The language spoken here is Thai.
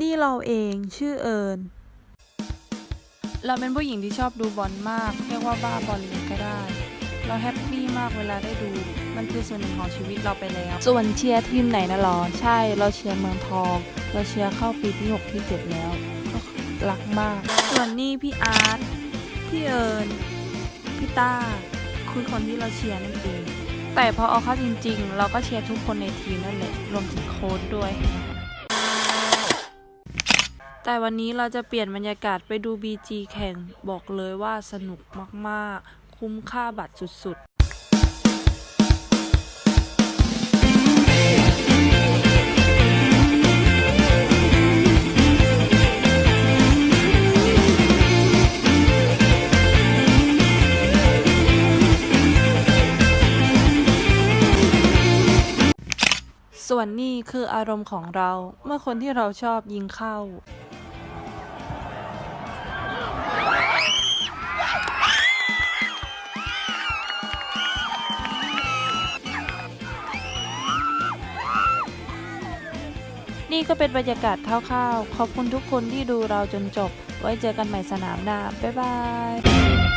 นี่เราเองชื่อเอิญเราเป็นผู้หญิงที่ชอบดูบอลมาก เรียกว่าบ้าบอลเลยก็ได้ เราแฮปปี้มากเวลาได้ดู มันคือส่วนหนึ่งของชีวิตเราไปแล้ว ส่วนเชียร์ทีมไหนนะหรอ ใช่เราเชียร์เมืองทอง เราเชียร์เข้าปีที่ 6 ที่ 7 แล้วก็รักมาก ส่วนนี่พี่อาร์ตพี่เอิญพี่ต้าคือคนที่เราเชียร์นั่นเองแต่พอเอาเข้าจริง ๆ เราก็เชียร์ทุกคนในทีมนั่นแหละรวมถึงโค้ชด้วย แต่วันนี้เราจะเปลี่ยนบรรยากาศไปดู BG แข่ง บอกเลยว่าสนุกมากๆ คุ้มค่าบัตรสุดๆส่วนนี่คืออารมณ์ของเราเมื่อคนที่เราชอบยิงเข้า นี่ก็เป็นบรรยากาศคร่าวๆขอบคุณทุกคนที่ดูเราจนจบ ไว้เจอกันใหม่สนามหน้า บ๊ายบาย